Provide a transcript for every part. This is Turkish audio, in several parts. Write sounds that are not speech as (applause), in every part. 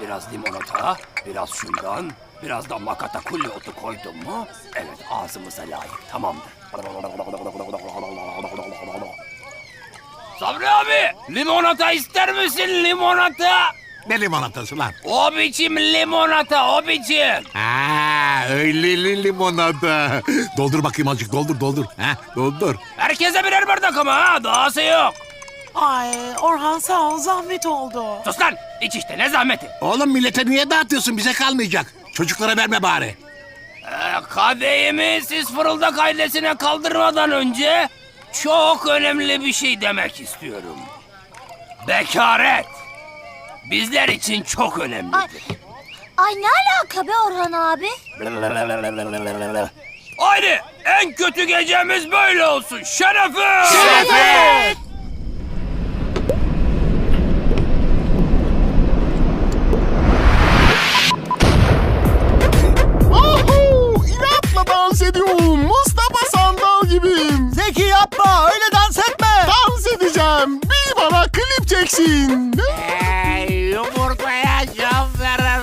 Biraz limonata, biraz şundan, biraz da makata kulli otu koydum mu? Evet ağzımıza layık tamamdır. Sabri abi limonata ister misin limonata? Ne limonatası lan? O biçim limonata o biçim. Ha, öyle li- limonata. Doldur bakayım azıcık doldur doldur. Ha, doldur. Herkese birer bardak ama ha dahası yok. Ay Orhan sağ ol zahmet oldu. Sus lan iç işte ne zahmeti. Oğlum millete niye dağıtıyorsun? Bize kalmayacak. Çocuklara verme bari. Ee, kadehimi siz fırıldak ailesine kaldırmadan önce çok önemli bir şey demek istiyorum. Bekaret. Bizler için çok Ay, önemlidir. ay ne alaka be Orhan abi? Haydi en kötü gecemiz böyle olsun. Şerefe! Şerefe! Klip çeksin. Hey, yumurtaya can verin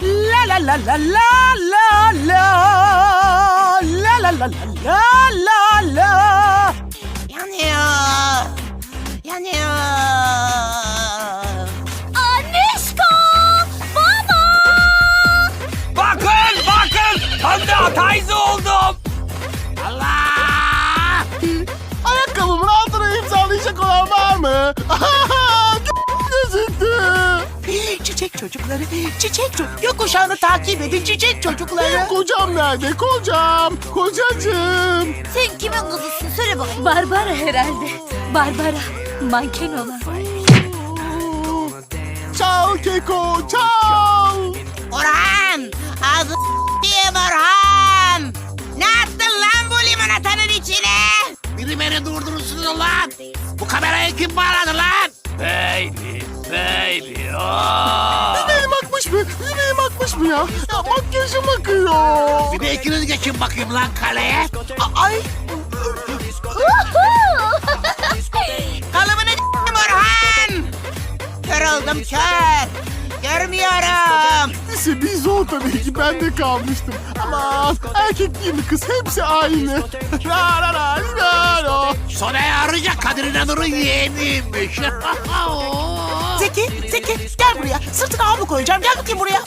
La la la la la la la. La la la la la la olan var mı? Gözüktü. Çiçek çocukları, çiçek çocuk. Gökkuşağını takip edin çiçek çocukları. Kocam nerede? Kocam. Kocacığım. Sen kimin kızısın söyle bakayım. Barbara herhalde. Barbara. Manken olan. Çal Keko çal. Orhan. Ağzı diyeyim Orhan. Ne attın lan bu limonatanın içine? Biri beni durdursun ulan. Bu kamerayı kim bağladı lan? Baby, baby. Oh. Yüreğim akmış mı? Yüreğim akmış mı ya? ya makyajım akıyor. Bir de ikiniz geçin bakayım lan kaleye. Ay Kalıbını d**tim Orhan. Kör oldum kör. Görmüyorum. Lise bir zor tabii ki ben de kalmıştım. Ama erkek değil mi kız hepsi aynı. La la la. Kadir İnanır'ın yeğeniymiş. (laughs) Zeki, Zeki gel buraya. Sırtına havlu koyacağım. Gel bakayım buraya.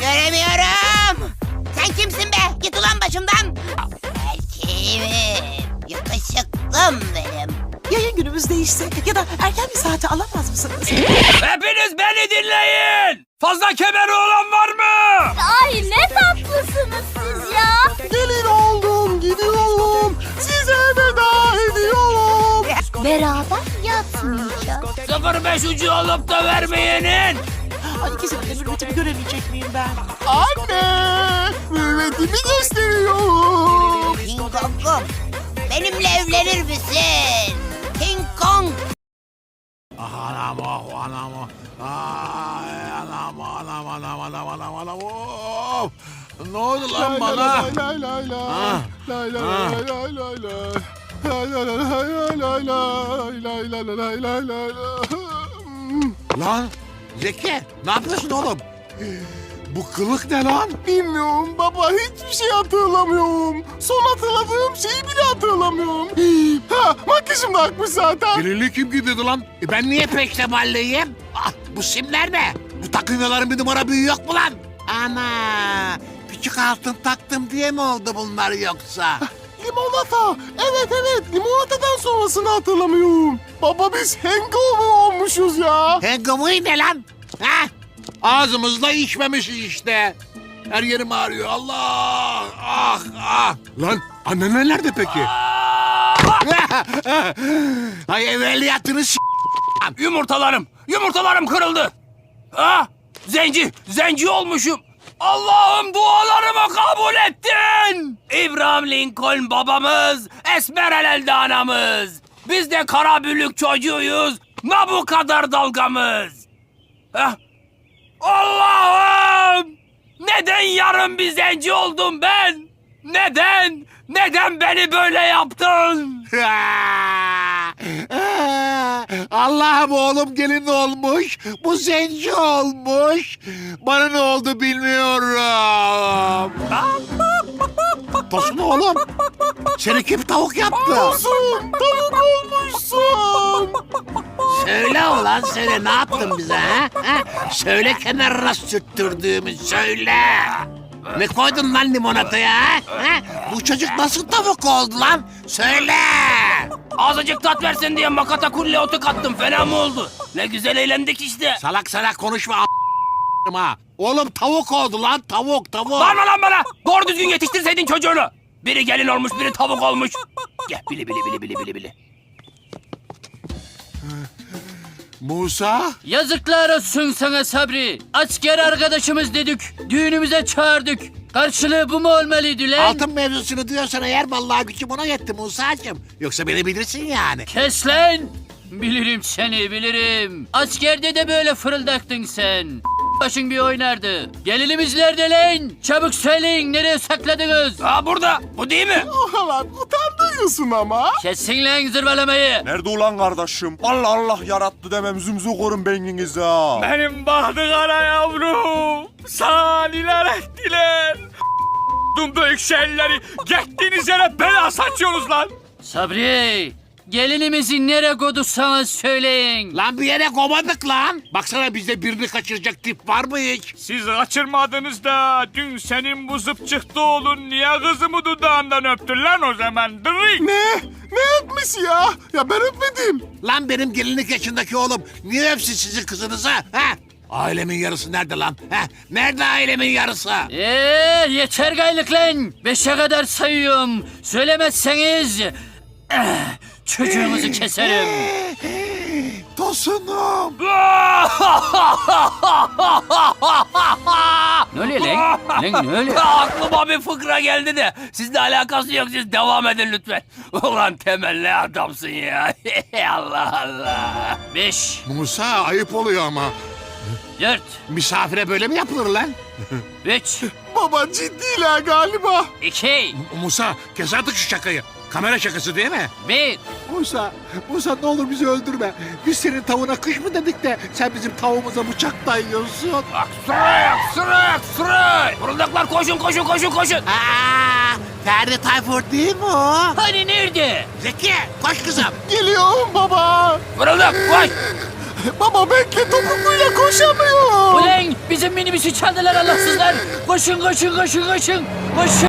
Göremiyorum. Sen kimsin be? Git ulan başımdan. Erkeğim. Yakışıklım benim. Yayın günümüz değişse ya da erken bir saate alamaz mısınız? Hepiniz beni dinleyin. Fazla kemeri olan var mı? Ay ne tatlısınız siz ya. Gelin Beraber yatmayacağız. 05 ucu olup da vermeyenin. Ay ikisinin de mürvetimi göremeyecek miyim ben? Anne mürvetimi gösteriyorum. King Kong'um. Benimle evlenir misin? King Kong. Anam oh anam oh. Ay anam anam anam anam anam anam of. Ne oldu lan bana? Lay lay lay lay. Lay lay lay lay lay lay. Lay lay lay lay lay lay. Lay lay lay lay. Lan Zeki ne yapıyorsun oğlum? Bu kılık ne lan? Bilmiyorum baba hiçbir şey hatırlamıyorum. Son hatırladığım şeyi bile hatırlamıyorum. Ha makyajım da akmış zaten. Gelinliği kim giydirdi lan? E ben niye peştemalliyim? Ah, bu simler ne? Bu takınyaların bir numara büyüğü yok mu lan? Ana küçük altın taktım diye mi oldu bunlar yoksa? Limonata. Evet evet limonatadan sonrasını hatırlamıyorum. Baba biz hangover olmuşuz ya. Hangover ne lan? Ha? Ağzımızla içmemişiz işte. Her yerim ağrıyor. Allah! Ah ah! Lan annen nerede peki? (laughs) Ay evveliyatını s- Yumurtalarım, yumurtalarım kırıldı. Ha? Zenci, zenci olmuşum. Allah'ım dualarımı kabul ettin. İbrahim Lincoln babamız, Esmeralda anamız. Biz de kara bülük çocuğuyuz. Ne bu kadar dalgamız? Allah'ım! Neden yarın bir zenci oldum ben? Neden? Neden beni böyle yaptın? (laughs) Allah'ım oğlum gelin olmuş. Bu zenci olmuş. Bana ne oldu bilmiyorum. Tosun oğlum. Seni kim tavuk yaptı? Tosun tavuk olmuşsun. Söyle ulan söyle ne yaptın bize ha? ha? Söyle kenarına sürttürdüğümü söyle. Ne koydun lan limonataya ha? ha? Bu çocuk nasıl tavuk oldu lan? Söyle. Azıcık tat versin diye makata kulle otu kattım. Fena mı oldu? Ne güzel eğlendik işte. Salak salak konuşma a**ım ha. Oğlum tavuk oldu lan tavuk tavuk. Bağırma lan bana. Doğru düzgün yetiştirseydin çocuğunu. Biri gelin olmuş, biri tavuk olmuş. Gel bili bili bili bili bili bili. Musa Yazıklar olsun sana Sabri. Asker arkadaşımız dedik. Düğünümüze çağırdık. Karşılığı bu mu olmalıydı lan? altın mevzusunu diyorsan eğer vallahi gücüm ona yetti Musa'cığım. Yoksa beni bilirsin yani. Kes lan. Bilirim seni bilirim. Askerde de böyle fırıldaktın sen. Başın bir oynardı. Gelinimiz nerede lan? Çabuk söyleyin nereye sakladınız? Aa burada. Bu değil mi? (laughs) Ulan utandırıyorsun ama. Kesin lan zırvalamayı. Nerede ulan kardeşim? Allah Allah yarattı demem zümzü korun beyninizi ha. Benim bahtı kara yavrum. Saniler ettiler. (laughs) Dum büyük şeyleri gittiğiniz yere bela saçıyorsunuz lan. Sabri. Gelinimizi nereye kodursanız söyleyin. Lan bir yere komadık lan. Baksana bizde birini kaçıracak tip var mı hiç? Siz kaçırmadınız da dün senin bu zıpçıkta oğlun niye kızımı dudağından öptün lan o zaman? Dırık. Ne? Ne yapmış ya? Ya ben öpmedim. Lan benim gelinlik yaşındaki oğlum niye öpsün sizin kızınızı? Ha? Ailemin yarısı nerede lan? Ha? Nerede ailemin yarısı? Eee yeter gaylık lan. Beşe kadar sayıyorum. Söylemezseniz... eh, çocuğunuzu keserim. (gasps) Tosunum. (laughs) Ne oluyor lan? Lan ne oluyor? (laughs) Aklıma bir fıkra geldi de sizle alakası yok siz devam edin lütfen. (laughs) Ulan Temel ne adamsın ya. Allah Allah. Beş, Musa ayıp oluyor ama. Dört, Misafire böyle mi yapılır lan? üç, (laughs) Baba ciddiler galiba. iki, Musa kes artık şu şakayı. Kamera şakası değil mi? bir. Musa, Musa ne olur bizi öldürme. Biz senin tavuğuna kış mı dedik de sen bizim tavuğumuza bıçak dayıyorsun. Sırık sırık sırık. Fırıldaklar koşun koşun koşun koşun. Aa, Ferdi Tayfur değil mi o? Hani nerede? Zeki koş kızım. Geliyorum baba. Fırıldak koş. (laughs) Baba bekle topukluyla koşamıyorum. Ulan bizim minibüsü çaldılar Allahsızlar. Koşun koşun koşun koşun. Koşun.